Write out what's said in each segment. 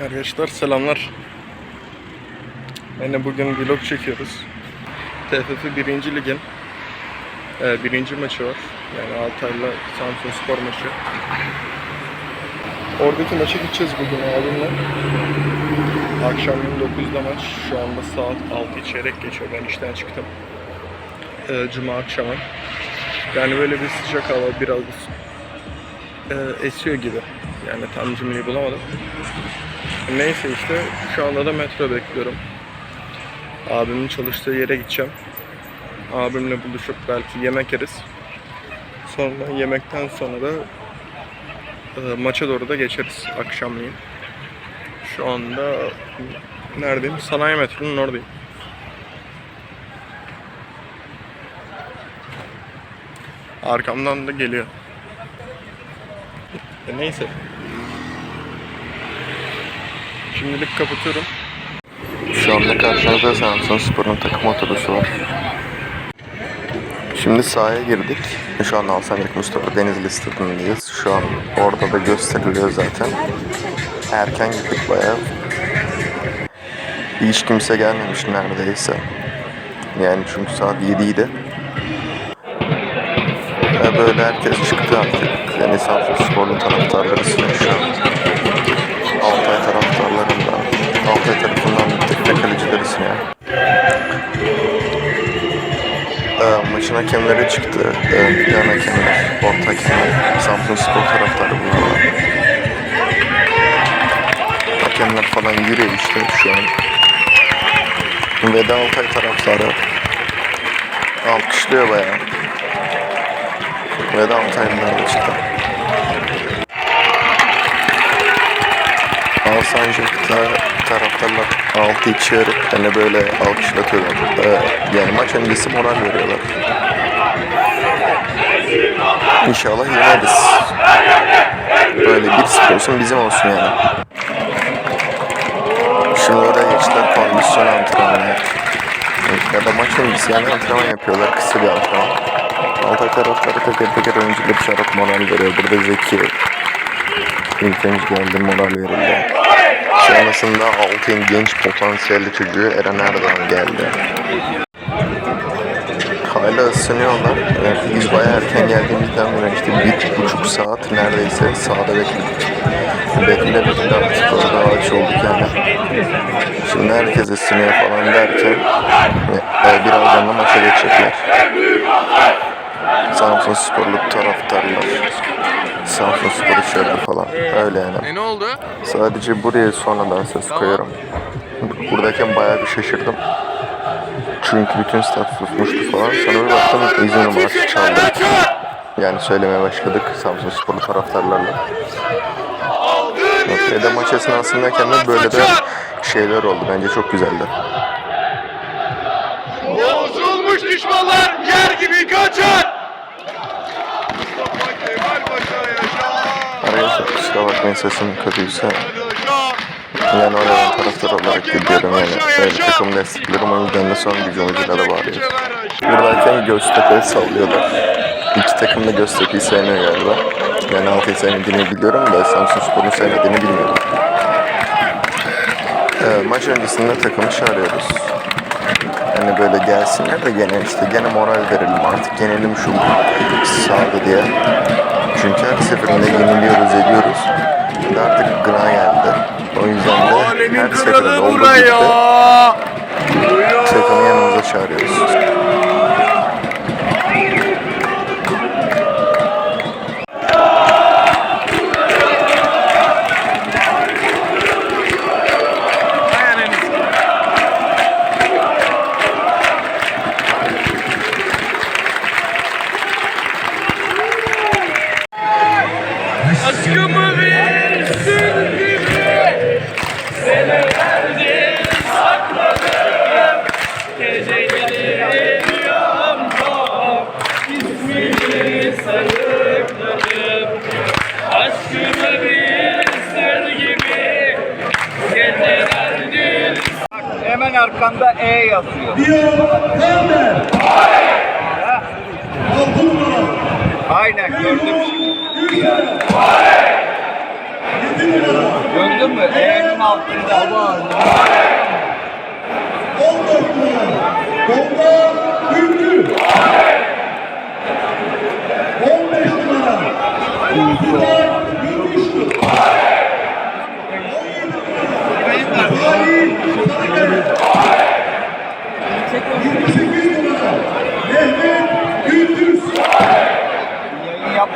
Arkadaşlar selamlar. Yine bugün vlog çekiyoruz. TFF 1. Lig'in e, birinci maçı var. Yani Altay'la Samsun Spor maçı. Oradaki maça gideceğiz bugün abimle. Akşamın 9'da maç. Şu anda saat 6 çeyrek geçiyor. Ben işten çıktım. E, Cuma akşamı. Yani böyle bir sıcak hava biraz e, esiyor gibi. Yani tam cümleyi bulamadım. Neyse işte şu anda da metro bekliyorum. Abimin çalıştığı yere gideceğim. Abimle buluşup belki yemek yeriz. Sonra yemekten sonra da e, maça doğru da geçeriz akşamleyin. Şu anda neredeyim? Sanayi metronun oradayım. Arkamdan da geliyor. E, neyse. Şimdilik kapatıyorum. Şu anda karşınızda Samsun Spor'un takım otobüsü var. Şimdi sahaya girdik. Şu an Alsancak Mustafa Denizli stadındayız. Şu an orada da gösteriliyor zaten. Erken gittik bayağı. Hiç kimse gelmemiş neredeyse. Yani çünkü saat 7 idi. Böyle herkes çıktı artık. Yani Samsun Spor'un taraftarları sınıyor şu an. Altay tarafından tek tek kalecileri sınıyor. Ee, maçın hakemleri çıktı. Ee, yan hakemler, orta hakemler, Samsun Spor taraftarı bunlar. Hakemler falan yürüyor işte şu an. Ve de Altay taraftarı alkışlıyor bayağı. Ve de Altaylılar da çıktı. Alsancak'ta taraftarlar altı içiyor. Yani böyle alkışlatıyorlar. Ee, yani maç öncesi moral veriyorlar. İnşallah yeneriz. Böyle bir sıfır olsun bizim olsun yani. Şimdi oraya geçtiler kondisyon antrenmanı. Ya da maç öncesi yani antrenman yapıyorlar. Kısa bir antrenman. Altay taraftarı teker teker oyuncuları çağırıp moral veriyor. Burada Zeki İlk önce geldi moral verildi. Sonrasında Altay'ın genç potansiyelli çocuğu Eren Erdoğan geldi. Hala ısınıyorlar. Evet, biz bayağı erken geldiğimizden beri işte bir buçuk saat neredeyse sahada bekledik. Bekle bekle artık orada ağaç olduk yani. Şimdi herkes ısınıyor falan derken e, birazdan da maça geçecekler. Samsun Sporlu taraftarlar. Samsun içeride falan. Öyle yani. E ne oldu? Sadece buraya sonradan ses koyuyorum. Buradayken bayağı bir şaşırdım. Çünkü bütün staff susmuştu falan. Sonra bir baktım izin numarası çaldı. Yani söylemeye başladık Samsun Sporlu taraftarlarla. De maç esnasındayken de böyle de şeyler oldu. Bence çok güzeldi. Bakmayın sesim kötüyse. Yani oradan taraftar olarak gidiyorum yani. Öyle takım desteklerim o yüzden de son gücü oyunculara bağırıyor. Buradayken Göztepe'yi sallıyorlar. İki takım da Göztepe'yi sevmiyor galiba. Yani Altay'ı sevmediğini biliyorum da Samsun Spor'un sevmediğini bilmiyorum. Ee, maç öncesinde takımı çağırıyoruz. Yani böyle gelsinler de gene işte gene moral verelim artık yenelim şu sahada diye. Çünkü her seferinde yeniliyoruz ediyoruz. Şimdi artık gına geldi. O yüzden de her seferinde olduğu gibi takımı yanımıza çağırıyoruz. Aşkımı versin gibi Senelerdir sakladım. Geceleri rüyamda İsmini sarıkladım Aşkımı sır gibi. Gecelerdir Hemen arkanda E yazıyor. Aynen gördüm. Gördün mü? E'nin altında. 14 numara.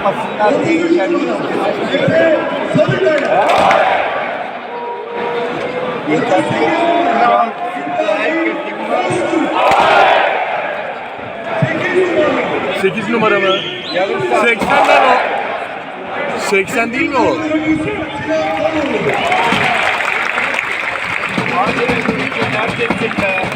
Öztürk. 8 numara. 8 numara mı? 80 lan o. 80 değil mi o? neredesin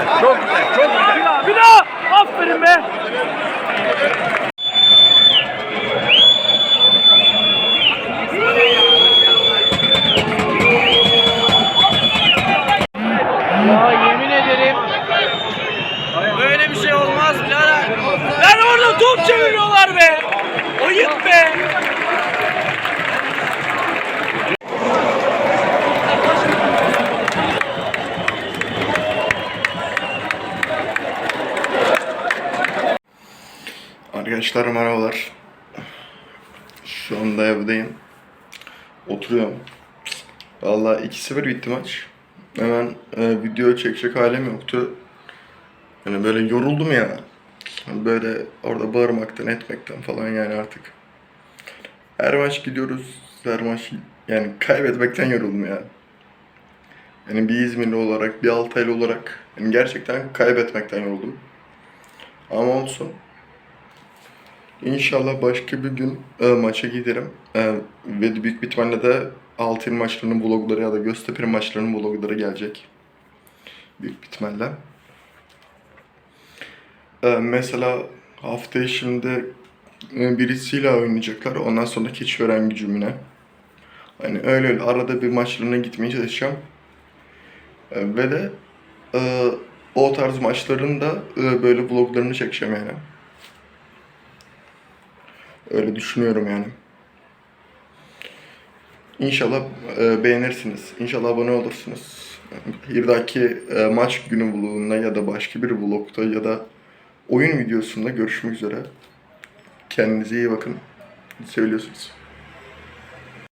güzel, çok güzel, çok güzel. Bir daha, bir daha! Aferin be! Ya yemin ederim böyle bir şey olmaz birader. Lan orada top çeviriyorlar be. Ayıp be. Arkadaşlar merhabalar. Şu anda evdeyim. Oturuyorum. Vallahi 2-0 bitti maç. Hemen e, video çekecek halim yoktu. Yani böyle yoruldum ya. Hani Böyle orada bağırmaktan etmekten falan yani artık. Her maç gidiyoruz. Her maç yani kaybetmekten yoruldum ya. Yani bir İzmirli olarak, bir Altaylı olarak yani gerçekten kaybetmekten yoruldum. Ama olsun. İnşallah başka bir gün e, maça giderim. E, ve büyük bir ihtimalle de Altın maçlarının vlogları ya da Göztepe maçlarının vlogları gelecek. Büyük bir ihtimalle. E, mesela hafta içinde e, birisiyle oynayacaklar. Ondan sonra Keçiören gücümüne. Hani öyle öyle arada bir maçlarına gitmeye çalışacağım. E, ve de e, o tarz maçların da e, böyle vloglarını çekeceğim yani. Öyle düşünüyorum yani. İnşallah e, beğenirsiniz. İnşallah abone olursunuz. Bir dahaki e, maç günü vlogunda ya da başka bir vlogda ya da oyun videosunda görüşmek üzere. Kendinize iyi bakın. Söylüyorsunuz.